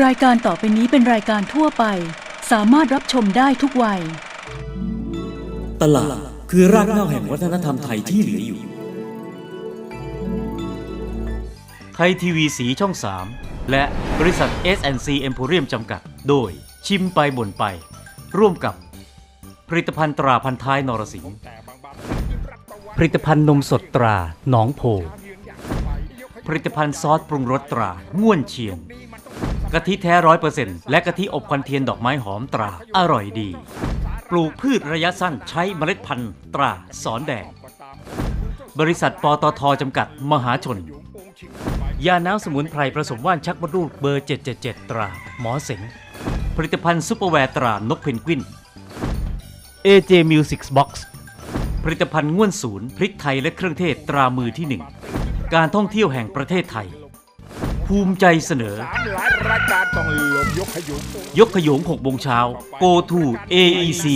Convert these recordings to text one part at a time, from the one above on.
รายการต่อไปนี้เป็นรายการทั่วไป สามารถรับชมได้ทุกวัย ตลาดคือรากเหง้าแห่งวัฒนธรรมไทยที่เหลืออยู่ ไทยทีวีสีช่อง 3 และบริษัท S&C Emporium จำกัด โดยชิมไปบ่นไป ร่วมกับ ผลิตภัณฑ์ตราพันท้ายนรสิงห์ผลิตภัณฑ์นมสดตราหนองโพ ผลิตภัณฑ์ซอสปรุงรสตราง่วนเชียง กะทิแท้ร้อยเปอร์เซ็นต์และกะทิอบควันเทียนดอกไม้หอมตรา อร่อยดี ปลูกพืชระยะสั้นใช้เมล็ดพันธุ์ตราสอนแดง บริษัทปตทจำกัดมหาชน ยาน้ำสมุนไพรผสมว่านชักมดลูกเบอร์ 777 ตรา หมอเสงผลิตภัณฑ์ซุปเปอร์แวร์ตรานกเพนกวิน AJ Music Box ผลิตภัณฑ์ง่วนศูนย์พริกไทยและเครื่องเทศตรามือที่หนึ่งการท่องเที่ยวแห่งประเทศไทย ภูมิใจเสนอ สามหลายรายการต้องหลบยกขยุง ยกขยง6โมงเช้า Go to AEC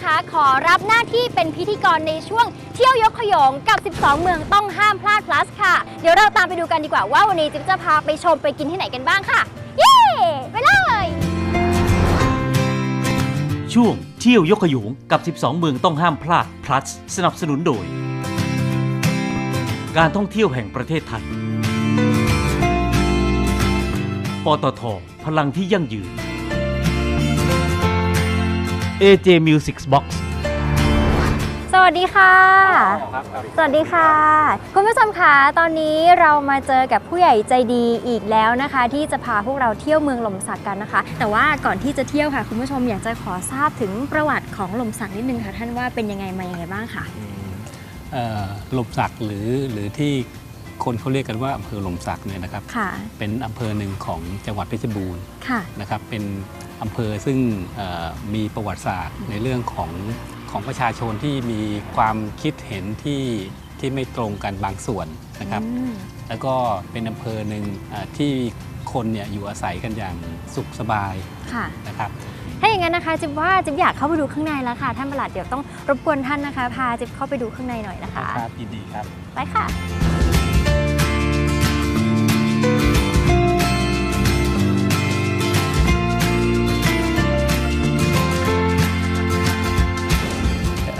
นะคะ ขอรับหน้าที่เป็นพิธีกรในช่วงเที่ยวยกขยงกับ 12 เมืองต้องห้ามพลาด plus ค่ะ เดี๋ยวเราตามไปดูกันดีกว่าว่าวันนี้จิ๊บจะพาไปชมไปกินที่ไหนกันบ้างค่ะ เย้ ไปเลย ช่วงเที่ยวยกขยงกับ 12 เมืองต้องห้ามพลาด plus สนับสนุนโดย การท่องเที่ยวแห่งประเทศไทย ปตท พลังที่ยั่งยืน AJ Music Box สวัสดีค่ะ สวัสดีค่ะ คุณผู้ชมคะตอนนี้เรามาเจอกับผู้ใหญ่ใจดีอีกแล้วนะคะ ที่จะพาพวกเราเที่ยวเมืองหล่มสักกันนะคะ แต่ว่าก่อนที่จะเที่ยวค่ะ คุณผู้ชมอยากจะขอทราบถึงประวัติของหล่มสักนิดนึงค่ะ ท่านว่าเป็นยังไงมายังไงบ้างค่ะเอ่อหลมสักหรือหรือที่คนเขาเรียกกันว่าอำเภอหลมสักเนี่ยนะครับ ค่ะ เป็นอำเภอหนึ่งของจังหวัดเพชรบูรณ์ค่ะ นะครับเป็น อำเภอซึ่งเอ่อมีประวัติศาสตร์ในเรื่องของของประชาชนที่มีความคิดเห็นที่ที่ไม่ตรงกันบางส่วนนะครับอืมแล้วก็เป็นอำเภอหนึ่งอ่าที่คนเนี่ยอยู่อาศัยกันอย่างสุขสบายค่ะนะครับถ้าอย่างนั้นนะคะจิ๊บว่าจิ๊บอยากเข้าไปดูข้างในแล้วค่ะ ท่านประหลัดเดี๋ยวต้องรบกวนท่านนะคะ พาจิ๊บเข้าไปดูข้างในหน่อยนะคะครับยินดีครับ ไปค่ะ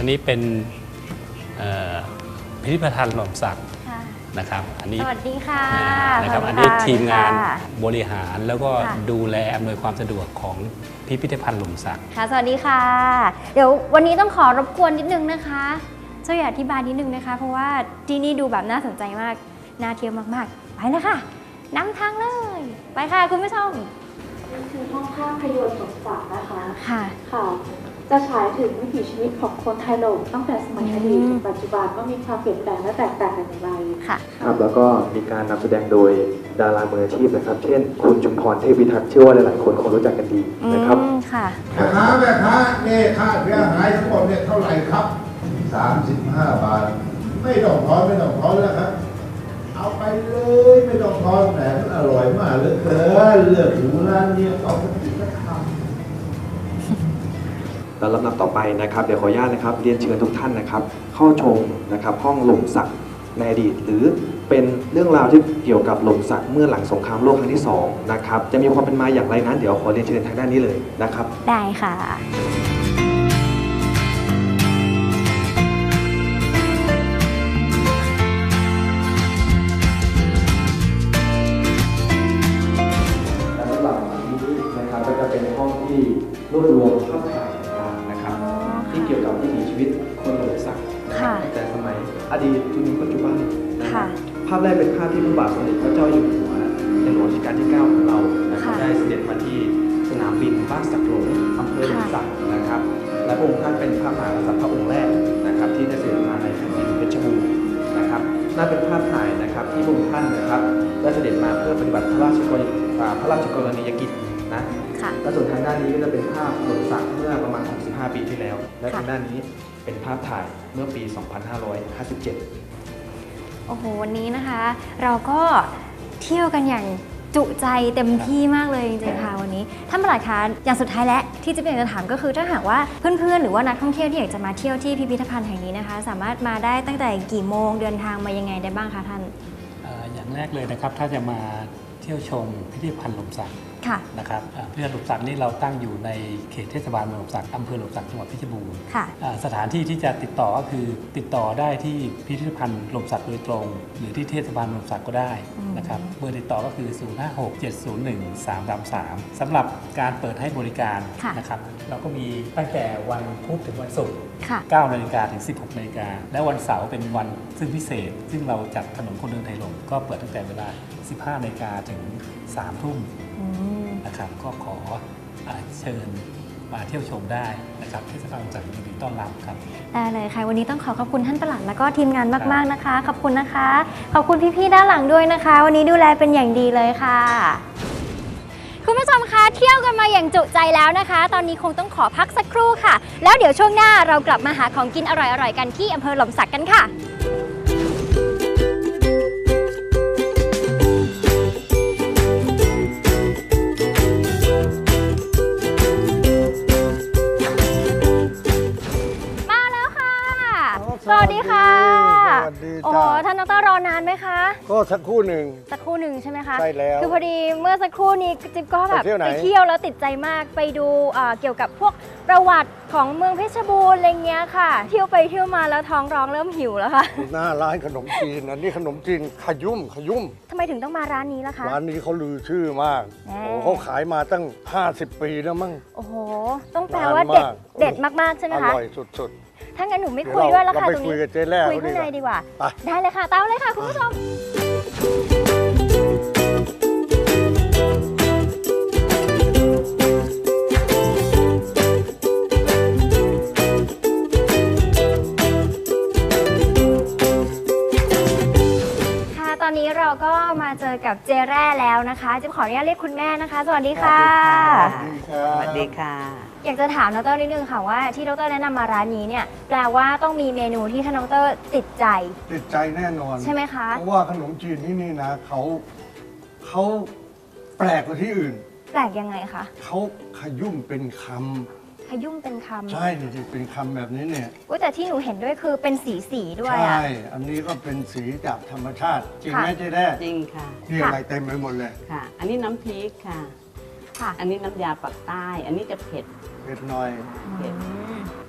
อันนี้เป็นเอ่อพิพิธภัณฑ์หลมสักค่ะนะครับ อันนี้สวัสดีค่ะนะครับสวัอัสนดีนี้ค่ะทีมงานสวัสดีค่ะบริหารแล้วก็ค่ะดูแลอำนวยความสะดวกของพิพิธภัณฑ์หลุมสักค่ะ สวัสดีค่ะ เดี๋ยววันนี้ต้องขอรบกวนนิดนึงนะคะช่วยอธิบายนิดนึงนะคะ เพราะว่าที่นี่ดูแบบน่าสนใจมาก น่าเที่ยวมากๆ ไปเลยค่ะนำทางเลย ไปค่ะคุณผู้ชมคือห้องภาพยนตร์สมศักดิ์นะคะ ค่ะ ค่ะ จะฉายถึงวิถีชีวิตของคนไทยโหลมตั้งแต่สมัยอดีตอืมถึงปัจจุบันว่ามีความเปลี่ยนแปลงและแตกต่างกันอย่างไรค่ะ ครับแล้วก็มีการนำแสดงโดยดารามืออาชีพนะครับ เช่น คุณชุมพรเทพิทักษ์เชื่อว่าหลายๆคนคงรู้จักกันดีอืนะครับมค่ะแม่ค้าแม่ค้านี่ค่าเสียหายทั้งหมดเนี่ยเท่าไหร่ครับ 35 บาท ไม่ต้องทอนไม่ต้องทอนแล้วครับ เอาไปเลยไม่ต้องทอนแหมมันอร่อยมากเหลือเกินเลือกหมูร้านนี้เอาไปกินสักคำ แล้วลำดับต่อไปนะครับ เดี๋ยวขออนุญาตนะครับเรียนเชิญทุกท่านนะครับ เข้าชมนะครับห้องหล่มสักดิ์ในอดีต หรือเป็นเรื่องราวที่เกี่ยวกับหล่มสักดิ์เมื่อหลังสงครามโลกครั้งที่สองนะครับจะมีความเป็นมาอย่างไรนั้นเดี๋ยวขอเรียนเชิญทางด้านนี้เลยนะครับ ได้ค่ะ ครัค่ะบภาพแรกเป็นภาพที่พระบาทสมเด็จพระเจ้าอยู่หัวในหลวงรัชกาลที่ 9 ของเรานะครับค่ะได้เสด็จมาที่สนามบินบ้านสักหลงอำเภอหลงสักนะครับ และพระองค์ท่านเป็นพระมหากษัตริย์พระองค์แรกนะครับ ที่ได้เสด็จมาในแผ่นดินเพชรบูรณ์นะครับน่าเป็นภาพถ่ายนะครับที่พระองค์ท่านนะครับได้เสด็จมาเพื่อปฏิบัติพระราชกรณีอ่าพระราชกรณียกิจนะค่ะและส่วนทางด้านนี้ก็จะเป็นภาพหลวงสักเมื่อประมาณ 65 ปีที่แล้ว และค่ะทางด้านนี้เป็นภาพถ่ายเมื่อปี 2557 โอ้โห วันนี้นะคะ เราก็เที่ยวกันอย่างจุใจเต็มที่มากเลยจริงๆค่ะวันนี้ท่านประหลัดคะอย่างสุดท้ายและที่จะเป็นจะถามก็คือถ้าหากว่าเพื่อนๆ หรือว่านักท่องเที่ยวที่อยากจะมาเที่ยวที่พิพิธภัณฑ์แห่งนี้นะคะ สามารถมาได้ตั้งแต่กี่โมงเดินทางมายังไงได้บ้างคะท่านอย่างแรกเลยนะครับถ้าจะมาเที่ยวชมพิพิธภัณฑ์หลมสักค่ะ นะครับอ่าพิพิธภัณฑ์หลมสักนี่เราตั้งอยู่ในเขตเทศบาลเมืองหลมสักอำเภอหลมสักจังหวัดเพชรบูรณ์ค่ะอ่าสถานที่ที่จะติดต่อก็คือติดต่อได้ที่พิพิธภัณฑ์หลมสักโดยตรง หรือที่เทศบาลเมืองหลมสักก็ได้อืมนะครับเบอร์ติดต่อก็คือ 056-701-333สำหรับการเปิดให้บริการค่ะนะครับเราก็มีตั้งแต่วันพุธถึงวันศุกร์ค่ะ9นาฬิกาถึง 16นาฬิกาและวันเสาร์เป็นวัน ซึ่งพิเศษซึ่งเราจัดถนนคนเดินไทยลมก็เปิดตั้งแต่เวลา 15นาฬิกาถึง 3 ทุ่มอืมนะครับ ก็ขออาเชิญมาเที่ยวชมได้นะครับเทศบาลจัดยินดีต้อนรับครับได้เลยค่ะ วันนี้ต้องขอขอบคุณท่านประหลัดแล้วก็ทีมงานมาก ๆนะคะ ขอบคุณนะคะ ขอบคุณพี่ๆด้านหลังด้วยนะคะ วันนี้ดูแลเป็นอย่างดีเลยค่ะ คุณผู้ชมคะเที่ยวกันมาอย่างจุใจแล้วนะคะ ตอนนี้คงต้องขอพักสักครู่ค่ะ แล้วเดี๋ยวช่วงหน้าเรากลับมาหาของกินอร่อยๆกันที่อำเภอหล่มสักกันค่ะ สวัสดีค่ะ สวัสดีโอ้โหจ้าท่านดรรอนานไหมคะ ก็สักครู่หนึ่ง สักครู่หนึ่งใช่ไหมคะใช่แล้วคือพอดีเมื่อสักครู่นี้จิ๊บก็แบบไปเที่ยวไหน ไปเที่ยวแล้วติดใจมากไปดูเอ่อเกี่ยวกับพวกประวัติของเมืองเพชรบูรณ์อะไรเงี้ยค่ะ เที่ยวไปเที่ยวมาแล้วท้องร้องเริ่มหิวแล้วค่ะหน้าร้านขนมจีนอันนี้ขนมจีนขยุ่มขยุ่มทำไมถึงต้องมาร้านนี้ล่ะคะ ร้านนี้เขาลือชื่อมากแน่ โอ้เขาขายมาตั้ง 50 ปีแล้วมั้ง โอ้โห ต้องแปลว่าเด็ดนานมาก เด็ดมากๆใช่ไหมอคะร่อยสุด ถ้างั้นหนูไม่เดี๋ยวคุยด้วยแล้วเราค่ะเราไปตรงคุยนี้กับเจ๊แร่คุยเขาดีข้างกว่าในดีกว่าไปได้เลยค่ะตามเลยค่ะคุณผู้ชมค่ะตอนนี้เราก็มาเจอกับเจแร่แล้วนะคะจะขออนุญาตเรียกคุณแม่นะคะ สวัสดีค่ะ สวัสดีค่ะ อยากจะถามดรนิดนึงค่ะว่าที่ดรแนะนำมาร้านนี้เนี่ยแปลว่าต้องมีเมนูที่ท่านดรติดใจ ติดใจแน่นอน ใช่ไหมคะ เพราะว่าขนมจีนที่นี่นะเขาเขาแปลกกว่าที่อื่น แปลกยังไงคะเขาขยุ่มเป็นคขยุ่มเป็นคำใช่จริงๆเป็นคำแบบนี้เนี่ยำอุ๊ยแต่ที่หนูเห็นด้วยคือเป็นสีสีๆด้วยใช่ อะ อันนี้ก็เป็นสีจากธรรมชาติ จริงค่ะไหมเจ๊แร่จริงค่ะ นี่อะไรเต็มไปหมดเลย ค่ะ อันนี้น้ำพริกค่ะ ค่ะอันนี้น้ำยาปักใต้ อันนี้จะเผ็ด เผ็ดหน่อย เผ็ด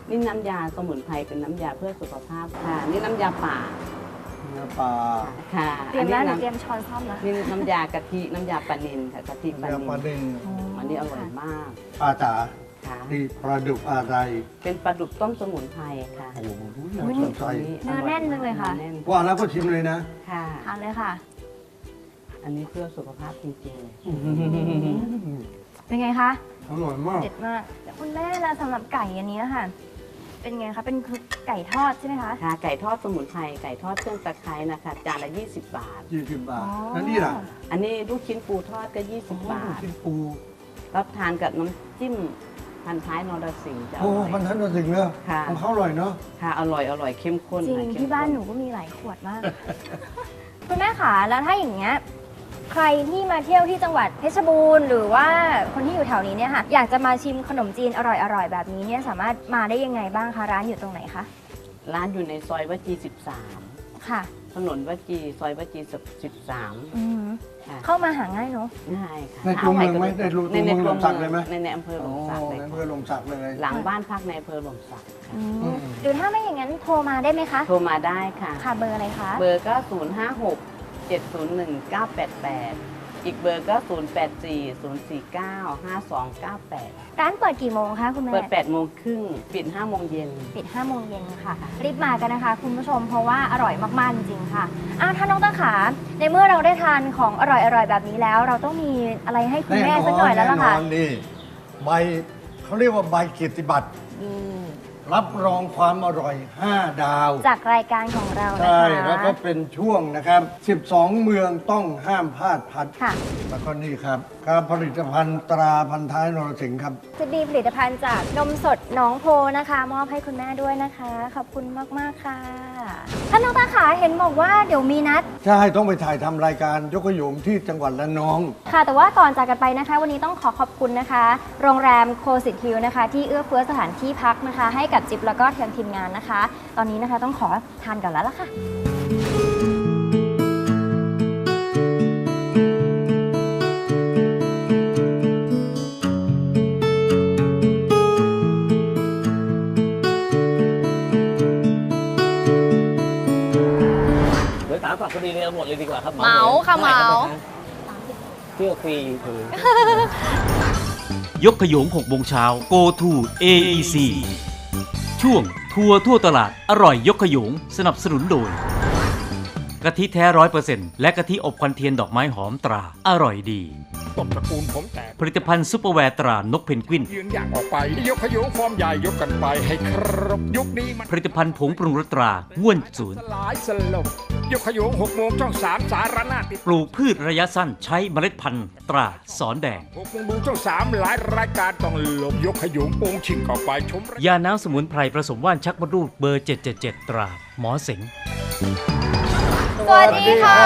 นี่น้ำยาสมุนไพรเป็นน้ำยาเพื่อสุขภาพค่ะ นี่น้ำยาป่าเนื้อปลาค่ะเตรียมนี้แล้วหนูน้เตรียมช้อนซ่อมแล้วำนี่น้ำยากะทิน้ำยาปลานิลค่ะกะทิปลาเนื้อนิปลาลดิงอันนี้อร่อยมากปลาจ๋าค่ะนี่ปลาดุกอะไรเป็นปลาดุกต้มสมุนไพรค่ะโอ้โหอุ๊ยสนใจเนื้อแน่นจังเลยค่ะ แน่นว่าแล้วก็ชิมเลยนะค่ะทานเลยค่ะ อันนี้เพื่อสุขภาพจริงเป็นไงคะ อร่อยมาก เด็ดมากแต่คุณแม่ละสำหรับไก่อันนี้ค่ะ เป็นไงคะเป็นคือไก่ทอดใช่ไหมคะๆค่ะไก่ทอดสมุนไพรไก่ทอดเครื่องตะไคร้นะคะจานละ 20 บาท20บาท อ๋อ แล้วนี่ล่ะอันนี้ลูกชิ้นปูทอดก็ 20 บาท ชิ้นปู รับทานกับน้ำจิ้มพันท้ายนรสิงห์จะอโอ้ร่อย มันทันตัวสิ่งเลยค่ะ ของเขาอร่อยเนาะค่ะอร่อยอร่อยเข้มข้นจริงค่ะเข้มที่บ้านข้หนูก็มีหลายขวดมาก คุณแม่ขาแล้วถ้าอย่างเงี้ย ใครที่มาเที่ยวที่จังหวัดเพชรบูรณ์หรือว่าคนที่อยู่แถวนี้เนี่ยค่ะอยากจะมาชิมขนมจีนอร่อยๆ แบบนี้เนี่ยสามารถมาได้ยังไงบ้างคะร้านอยู่ตรงไหนคะร้านอยู่ในซอยวจีค่ะ13ถนนวจีซอยวจี13 อืมค่ะ เข้ามาหาง่ายเนาะ ง่ายค่ะในตัวเมืองไหมในรูในตัวในเมืองตัวลมศักดิ์เลยไหมในในอำเภอหลโอ้มศักดิ์เลยในอำเภอลมศักดิ์เลย หลังบ้านพักในอำเภอหลมศักดิ์ค่ะอืมอืมหรือถ้าไม่อย่างนั้นโทรมาได้ไหมคะ โทรมาได้ค่ะ ค่ะเบอร์อะไรคะ เบอร์ก็ 056 701 988 อีกเบอร์ก็ 084 049 5298 ร้านเปิดกี่โมงคะคุณแม่ เปิด8โมงครึ่งปิด5โมงเย็น ปิด5โมงเย็นค่ะ รีบมากันนะคะ คุณผู้ชมเพราะว่าอร่อยมาก ๆ จริงๆค่ะอ้าวท่านน้องตาขา ในเมื่อเราได้ทานของอร่อย ๆ แบบนี้แล้ว เราต้องมีอะไรให้คุณแม่สักหน่อยแล้วล่ะค่ะ แน่นอนนี่ใบเขาเรียกว่าใบเกียรติบัตรนี่ รรับรองความอร่อย 5 ดาว จากรายการของเรานะคะ ใช่ แล้วก็เป็นช่วงนะครับ 12 เมืองต้องห้ามพลาดพัด ค่ะ แล้วก็นี่ครับการผลิตภัณฑ์ตราพันท้ายนรสิงห์ครับ จะมีผลิตภัณฑ์จากนมสดหน้องโพนะคะ มอบให้คุณแม่ด้วยนะคะ ขอบคุณมากๆค่ะท่านดรขาเห็นบอกว่าเดี๋ยวมีนัด ใช่ ต้องไปถ่ายทำรายการยกขยงที่จังหวัดละนอง ค่ะแต่ว่าก่อนจากกันไปนะคะ วันนี้ต้องขอขอบคุณนะคะ โรงแรมโคสิตฮิลนะคะ ที่เอื้อเฟื้อสถานที่พักนะคะ ให้กับจิ๊บแล้วก็ทางทีมงานนะคะ ตอนนี้นะคะต้องขอทานก่อนแล้วล่ะค่ะ เดี๋ยวถามฝากคดีเลยเอาหมดเลยดีกว่าครับเหมาค่ะเหมา เที่ยวฟรีคือ ยกขยง6โมงเช้า Go to AEC ช่วง ทัวร์ทั่วตลาดอร่อยยกขยงสนับสนุนโดยกะทิแท้ร้อยเปอร์เซ็นต์และกะทิอบควันเทียนดอกไม้หอมตรา อร่อยดี ต้นตระกูลผมแตกผลิตภัณฑ์ซุปเปอร์แวร์ตรานกเพนกวิน ยืนอย่างออกไป ยกขยงฟอร์มใหญ่ยกกันไปให้ครบยุคนี้มันผลิตภัณฑ์ผงปรุงรสตราง่วนศูนย์สลายสลบยกขยงหกโมงช่องสามสารนาติดปลูกพืชระยะสั้นใช้เมล็ดพันธุ์ตราสอนแดงหกโมงดูช่องสามหลายรายการต้องหลบยกขยงโปงชิงออกไปชมยาน้ำสมุนไพรผสมว่านชักมดลูกเบอร์ 777 ตราหมอเสง สวัสดีค่ะ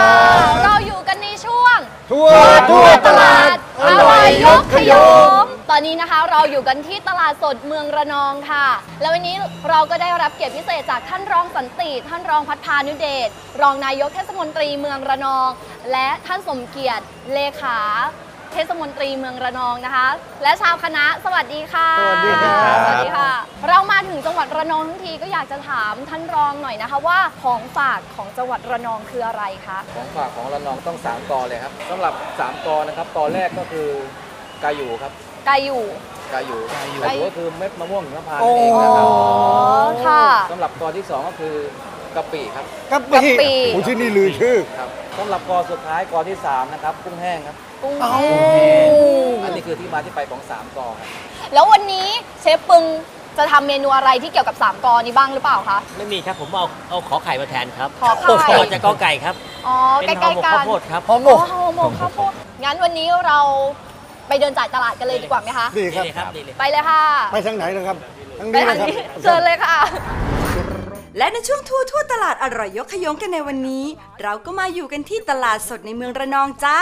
เราอยู่กันในช่วง ทั่วทั่วตลาดอร่อยยกขยงตอนนี้นะคะเราอยู่กันที่ตลาดสดเมืองระนองค่ะ แล้ววันนี้เราก็ได้รับเกียรติพิเศษจากท่านรองสันติ ท่านรองพัฒพานุเดชรองนายกเทศมนตรีเมืองระนอง และท่านสมเกียรติเลขา เทศมนตรีเมืองระนองนะคะ และชาวคณะสวัสดีค่ะ สวัสดีครับสวัสดีค่ะ เรามาถึงจังหวัดระนองทั้งทีก็อยากจะถามท่านรองหน่อยนะคะว่าของฝากของจังหวัดระนองคืออะไรคะของฝากของระนองต้อง 3กอเลยครับสำหรับ 3กอนะครับกอแรกก็คือกายูครับไกาอยู่กายูกายูกายูก็คือเม็ดมะม่วงหิมพานต์นั่นเองนะครับอ๋อค่ะสำหรับกอที่ 2 ก็คือกะปิครับกะปิกะปิโอ้ที่นี่ลือชื่อครับสำหรับกอสุดท้ายกอที่ 3 นะครับกุ้งแห้งครับกุ้งเอ้าแห้งอันนี้คือที่มาที่ไปของ3กอครับแล้ววันนี้เชฟปึงจะทำเมนูอะไรที่เกี่ยวกับ3กอนี้บ้างหรือเปล่าคะ ไม่มีครับผมเอาเอาขอไข่มาแทนครับขอไข่ขอจากกอไก่ครับอ๋อเป็นใกห่อล้หมกๆกัข้าวนโพดครับหอมหมอ๋กอห่อหมกข้าวโพดงั้นวันนี้เราไปเดินจ่ายตลาดกันเลยดีกว่าไหมคะ ดีครับดีเลยครับดีเลย ไปเลยค่ะ ไปทางไหนนะครับ ทางไปนี้ทานะงครับ นี้เชิญเลยค่ะ และในช่วงทั่วทั่วตลาดอร่อยยกขยงกันในวันนี้ เราก็มาอยู่กันที่ตลาดสดในเมืองระนองจ้า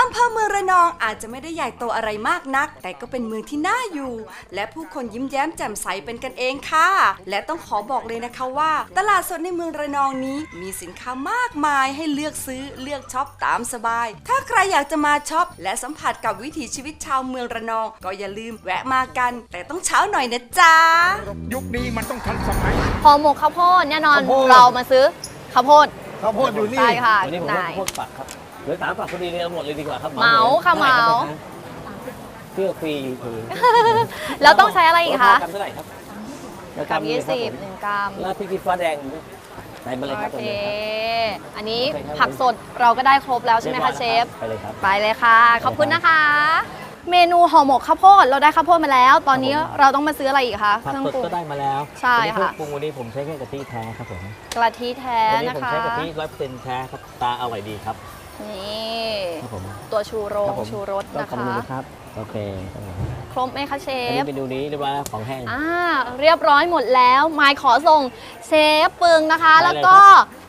อำเภอเมืองระนองอาจจะไม่ได้ใหญ่โตอะไรมากนัก แต่ก็เป็นเมืองที่น่าอยู่ และผู้คนยิ้มแย้มแจ่มใสเป็นกันเองค่ะ และต้องขอบอกเลยนะคะว่า ตลาดสดในเมืองระนองนี้ มีสินค้ามากมายให้เลือกซื้อเลือกช็อปตามสบาย ถ้าใครอยากจะมาช็อปและสัมผัสกับวิถีชีวิตชาวเมืองระนอง ก็อย่าลืมแวะมากัน แต่ต้องเช้าหน่อยนะจ๊ะยุคนี้มันต้องทันสมัยห่อหมกข้าวโพดแน่นอนข้าวโพด เรามาซื้อข้าวโพด ข้าวโพดอยู่นี่ ใช่ค่ะวันนี้ผมไหนว่าโคตรปักครับเดี๋ยวถามฝากคดีเลยเอาหมดเลยดีกว่าครับเหมาค่ะเหมาเที่ยวฟรีคือแล้วต้องใช้อะไรอีกคะกรัมเท่าไหร่ครับกรัมยี่สิบหนึ่งกรัม แล้วพริกขี้ฟ้าแดงใส่มาเลยครับโอตรงเค นี้ครับอันนี้โอเคครับผักสดเราก็ได้ครบแล้วใช่ไหมคะเชฟไปเลยครับ ไปเลยค่ะ ขอบคุณนะคะ เมนูห่อหมกข้าวโพดเราได้ข้าวโพดมาแล้ว ตอนนี้เราต้องมาซื้ออะไรอีกคะผัเคกรื่องสดปรุง ก็ได้มาแล้วใช่วันนี้เครื่ค่ะองปรุงวันนี้ผมใช้แค่กะทิแท้ครับผมกะทิแท้วันนี้นะผมคะ ใช้กะทิร้อยเปอร์เซ็นต์แท้ครับตาอร่อยดีครับนี่ครับผม ตัวชูโรคงบผม ชูรสก็นะขอบคุณคะนะครับโอเคครับผมครบไหมคะเชอันนี้ฟเมนูนี้เรียบร้อยแล้วของแห้ง อ่าเรียบร้อยหมดแล้วมายขอส่งเชฟปึงนะคะ ได้เลยแล้วก็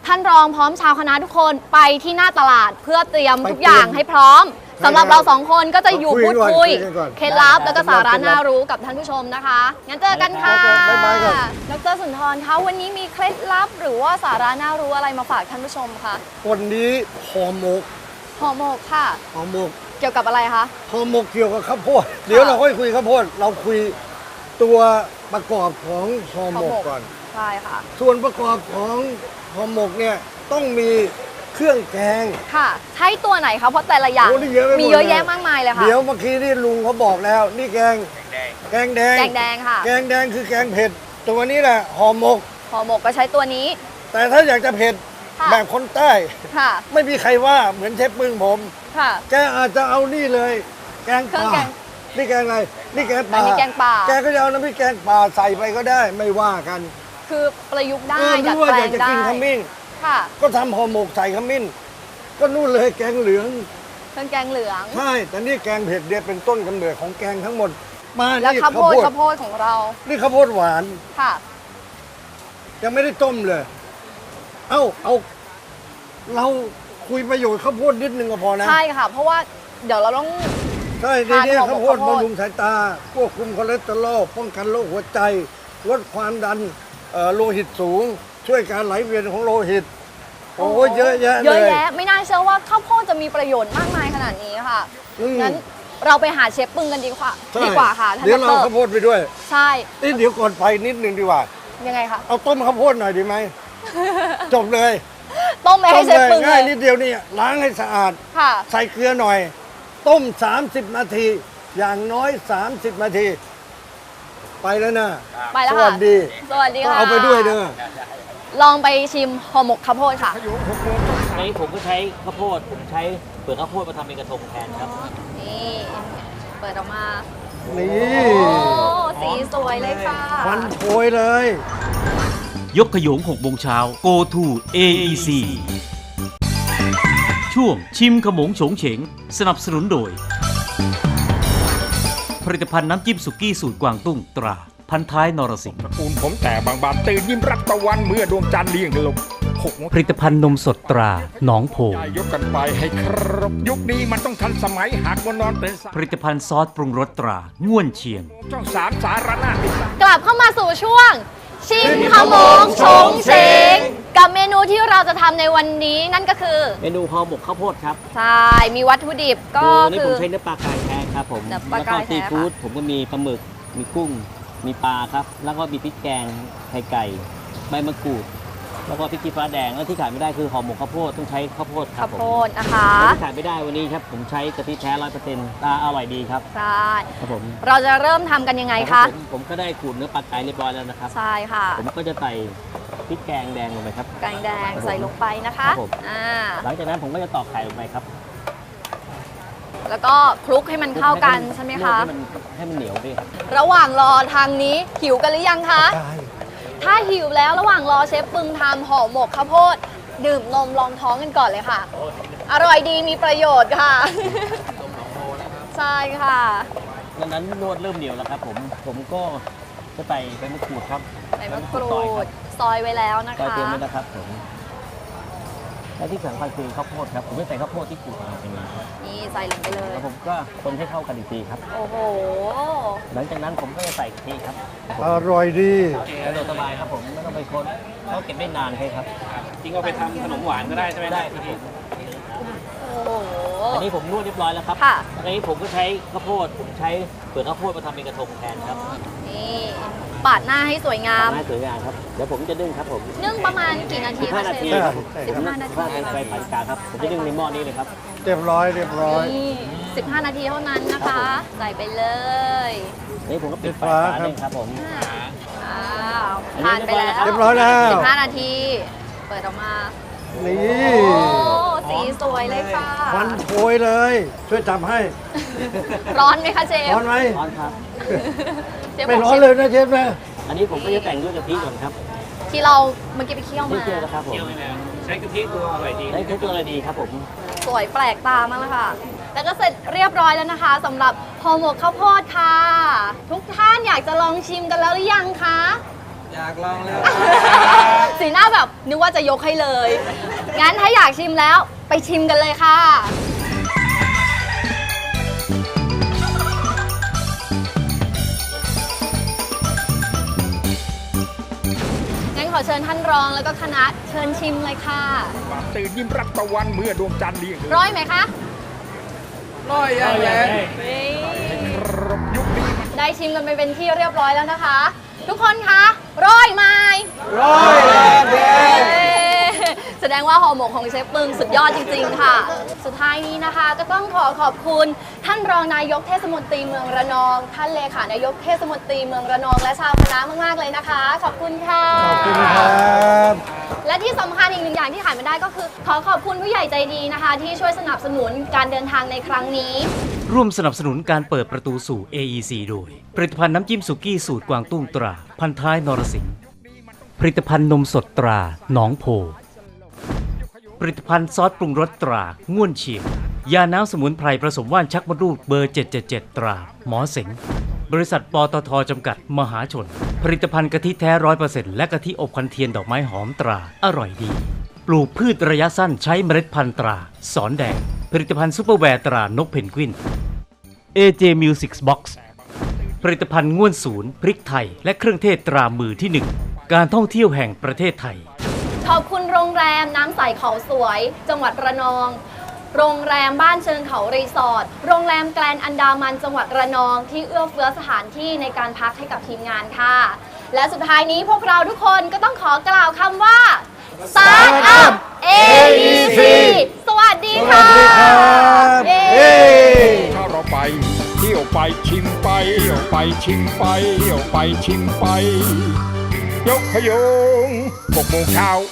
ท่านรองพร้อมชาวคณะทุกคนไปที่หน้าตลาดเพื่อเตรียมไปทุกอย่างเตรียม ให้พร้อมใช่ สำหรับครัเราบสองคนก็จะอยู่คุพูยดก่อนคุยคุยกันก่อนเคล็ดลับได้แล้วก็ได้สาระเคล็ดลับน่ารู้กับท่านผู้ชมนะคะ งั้นเจอกันค่ะบ๊ายบายก่อนดรสุนทรคะวันนี้มีเคล็ดลับหรือว่าสาระน่ารู้อะไรมาฝากท่านผู้ชมคะวันนี้ห่อหมกห่อหมกค่ะห่อหมกเกี่ยวกับอะไรคะห่อหมกเกี่ยวกับข้าวโพดเดี๋ยวเราค่อยคุยข้าวโพดเราคุยตัวประกอบของห่อหมกก่อนใช่ค่ะส่วนประกอบของห่อหมกเนี่ยต้องมี เครื่องแกงค่ะ ใช้ตัวไหนคะเพราะแต่ละอย่าง โอ้นี่เยอะไปหมดมีเยอะเลยแยะมากมายเลยค่ะ เดี๋ยวเมื่อกี้นี่ลุงเขาบอกแล้ว นี่แกงแกงแดงแกงแดงค่ะ แกงแดงคือแกงเผ็ด ตัวนี้แหละห่อหมกห่อหมกก็ใช้ตัวนี้ แต่ถ้าอยากจะเผ็ดค่ะแบบคนใต้ค่ะ ไม่มีใครว่าเหมือนเชฟปึ้งผม ค่ะ แกอาจจะเอานี่เลย แกงเครื่องป่าแกงนี่แกงอะไร นี่แกงป่าอันนี้แกงป่า แกก็จะเอาน้ำพริกแกงป่าใส่ไปก็ได้ไม่ว่ากัน คือประยุกต์ได้เออดันึดกว่าแปลอยากงจะได้กินขมิ้น ค่ะก็ทำห่อหมกใส่ขมิ้น ก็นู่นเลยแกงเหลือง เครื่องแกงเหลือง ใช่แต่นี่แกงเผ็ดเนี่ยเป็นต้นกำเนิดของแกงทั้งหมด มาแล้วนี่ข้าวโพดข้าวโพดของเรานี่ข้าวโพดหวาน ค่ะ ยังไม่ได้ต้มเลย เอ้า เอา เราคุยประโยชน์ข้าวโพดนิดนึงก็พอนะใช่ค่ะ เพราะว่าเดี๋ยวเราต้อง ใช่ในทานนี้ของข้าวโพดข้าวโพดบำรุงสายตา ควบคุมคอเลสเตอรอลป้องกันโรคหัวใจ ลดความดันเอ่อโลหิตสูง ช่วยการไหลเวียนของโลหิตโอ้ยเยอะแยะเยเลอะยแยะไม่น่าเชื่อว่าข้าวโพดจะมีประโยชน์มากมายขนาดนี้ค่ะอืมงั้นเราไปหาเชฟปึงกันดีกว่าใช่ดีกว่าค่ะท่านเดี๋ยวเราดเอารข้าวโพดไปด้วย ใช่นี่เดี๋ยวก่อนไปนิดนึงดีกว่ายังไงคะเอาต้มข้าวโพดหน่อยดีไหมจบเลยต้มไปให้เชฟปึงง่ายเลนิยดเดียวนี่ล้างให้สะอาดค่ะใส่เกลือหน่อย ต้ม 30 นาที อย่างน้อย 30 นาที ไปแล้วนะไปแล้วสค่ะวัสดีสวัสดีก็ค่ะเอาไปด้วยเด้อ ลองไปชิมห่อหมกข้าวโพดค่ะในนี้ผมก็ใช้ข้าวโพดผมใช้เปลือกข้าวโพดมาทำเป็นกระทงแทนครับ นี่ เปิดออกมา นี่โอ้สีสวยเลยค่ะ ควันโชยเลย ยกขยง6โมงเช้า Go to AEC ช่วงชิมขมงโฉงเฉง สนับสนุนโดย ผลิตภัณฑ์น้ำจิ้มสุกี้สูตรกวางตุ้งตรา พันท้ายนรสิงห์ตระกูลผมแต่บางบานตื่นยิ้มรับตะวันเมื่อดวงจันทร์เลี้ยงลงหกโมงผลิตภัณฑ์นมสดตราหนองโพใจยกกันไปให้ครบยุคนี้มันต้องทันสมัยหากวันนอนเป็นสายผลิตภัณฑ์ซอสปรุงรสตราง่วนเชียงช่องสามสารนาติดตามกลับเข้ามาสู่ช่วง ชิมขมงชงเชงกับเมนูที่เราจะทำในวันนี้นั่นก็คือ เมนูห่อหมกข้าวโพดครับ ใช่ มีวัตถุดิบก็คือนี่คืผมอใช้เนื้อปลากายแท้ครับผมเนื้อปลาแล้วกาก็ยแท้ซีฟู้ดค่ะผมก็มีปลาหมึกมีกุ้ง มีปลาครับ แล้วก็มีพริกแกงไข่ไก่ ใบมะกรูด แล้วก็พริกขี้ฟ้าแดง แล้วที่ขาดไม่ได้คือห่อหมกข้าวโพดต้องใช้ข้าวโพดครัข้าบวผมโพดนะคะและที่ขาดไม่ได้วันนี้ครับ ผมใช้กะทิแท้ร้อยเปอร์เซ็นต์ตาอร่อยดีครับ ใช่ ครับผมเราจะเริ่มทำกันยังไงครัคะบผมผมก็ได้ขูดเนื้อปลาไก่เรียบร้อยแล้วนะครับ ใช่ค่ะผมก็จะใส่พริกแกงแดงลงไปครับ แกงแดงใส่ลงไปนะคะ ครับผม อ่า หลังจากนั้นผมก็จะตอกไข่ลงไปครับ แล้วก็คลุกให้มันเข้ากันใช่ไหมคะ ให้มันให้มันเหนียวด้วยครับระหว่างรอทางนี้หิวกันหรือยังคะถ้าหิวแล้วระหว่างรอเชฟปึงทำห่อหมกข้าวโพด ดื่มนมรองท้องกันก่อนเลยค่ะ อร่อยดีมีประโยชน์ค่ะ ใช่ค่ะ ดังนั้นนวดเริ่มเหนียวแล้วครับ ผมผมก็จะใส่ใบมะกรูดครับใส่มะกรูซอยคดบซอยไว้แล้วนะซอยคะ เตรียมไว้นะครับผม และที่สำคัญคือข้าวโพดครับผมจะใส่ข้าวโพดที่ขูดมาเป็นไงครับนี่ใส่ลงไปเลย แล้วผมก็คนให้เข้ากันอีกทีครับ โอ้โห หลังจากนั้นผมก็จะใส่กะทิครับอร่อยดีสะดวกสบายครับผมไม่ต้องไปคนเขาเก็บได้นานครับจริงเอาไปทำขนมหวานก็ได้ใช่ไหมได้ครับผมโอ้โห อันนี้ผมนวดเรียบร้อยแล้วครับค่ะ อันนี้ผมก็ใช้ข้าวโพดผมใช้เปลือกข้าวโพดมาทำเป็นกระทงแทนครับ นี่ ปาดหน้าให้สวยงามน่าสวยงามครับ เดี๋ยวผมจะนึ่งครับผมนึ่งประมาณกี่นาที15คะนาเชทีฟ ครับสิบห้านาที15นาทีไฟปานกลางครับ ผมจะนึ่งในหม้อนี้เลยครับ เรียบร้อยเรียบร้อย นี่15 นาทีเท่านั้นนะคะใส่ไปเลยนี่ผมก็ปิดไฟปิดฝาฝาครับเลยครับผม อ้าวอันนี้ผ่านไปแล้วเรียบร้อยแล้ว 15 นาที เปิดออกมา นี่ โอ้ สีสวยเลยค่ะ ควันโชยเลย ช่วยจับให้ ร้อนไหมคะเชฟร้อนไหมร้อนครับ เชฟไม่บกร้อนเลยนะเชฟนะอันนี้ผมก็จะแต่งด้วยกะทิก่อนครับที่เราเมื่อกี้ไปเคี่ยวนี่มาเจียวนะครับผมใช้กะทิตัวอร่อยดีใช้ทุกตัวเลยดีครับผม สวยแปลกตามากเลยค่ะ แล้วก็เสร็จเรียบร้อยแล้วนะคะสำหรับห่อหมกข้าวโพดค่ะ ทุกท่านอยากจะลองชิมกันแล้วหรือยังคะ อยากลองแล้ว สีหน้าแบบนึกว่าจะยกให้เลย งั้นถ้าอยากชิมแล้ว ไปชิมกันเลยค่ะ งั้นขอเชิญท่านรองแล้วก็คณะเชิญชิมเลยค่ะ ตื่นยิ้มรับตะวันเมื่อดวงจันทร์เลี้ยงร้อยไหมคะร้อยยังแหละได้ชิมกันไปเป็นที่เรียบร้อยแล้วนะคะ ทุกคนคะร้อยไหมร้อยแล้วแดงเย้แสดงว่าห่อหมกของเชฟปึงสุดยอดจริง ๆ ค่ะ สุดท้ายนี้นะคะ ก็ต้องขอขอบคุณท่านรองนายกเทศมนตรีเมืองระนอง ท่านเลขานายกเทศมนตรีเมืองระนองและชาวคณะมากๆเลยนะคะ ขอบคุณค่ะ ขอบคุณครับ และที่สำคัญอีกหนึ่งอย่างอย่างที่ขายไม่ได้ก็คือ ขอขอบคุณผู้ใหญ่ใจดีนะคะ ที่ช่วยสนับสนุนการเดินทางในครั้งนี้ ร่วมสนับสนุนการเปิดประตูสู่ AEC โดย ผลิตภัณฑ์น้ำจิ้มสุกี้สูตรกวางตุ้งตรา พันท้ายนรสิงห์ผลิตภัณฑ์นมสดตราหนองโพ ผลิตภัณฑ์ซอสปรุงรสตราง่วนเฉียงยาน้ำสมุนไพรผสมว่านชักมดลูกเบอร์ 777 ตรา หมอเสงบริษัทปตทจำกัดมหาชน ผลิตภัณฑ์กะทิแท้ร้อยเปอร์เซ็นต์และกะทิอบควันเทียนดอกไม้หอมตรา อร่อยดี ปลูกพืชระยะสั้นใช้เมล็ดพันธุ์ตรา สอนแดง ผลิตภัณฑ์ซูเปอร์แวร์ตรานกเพนกวิน AJ Music Box ผลิตภัณฑ์ง่วนศูนย์พริกไทย และเครื่องเทศตรามือที่หนึ่งการท่องเที่ยวแห่งประเทศไทย ขอบคุณโรงแรมน้ำใสเขาสวย จังหวัดระนอง โรงแรมบ้านเชิงเขารีสอร์ท โรงแรมแกลนอันดามันจังหวัดระนองที่เอื้อเฟื้อสถานที่ในการพักให้กับทีมงานค่ะ และสุดท้ายนี้พวกเราทุกคนก็ต้องขอกล่าวคำว่า Start up AEC สวัสดีค่ะเย้ถ้าเราไปเที่ยวไปชิมไปเที่ยวไปชิมไปเที่ยวไปชิมไป ยกขยงหกโมงเช้า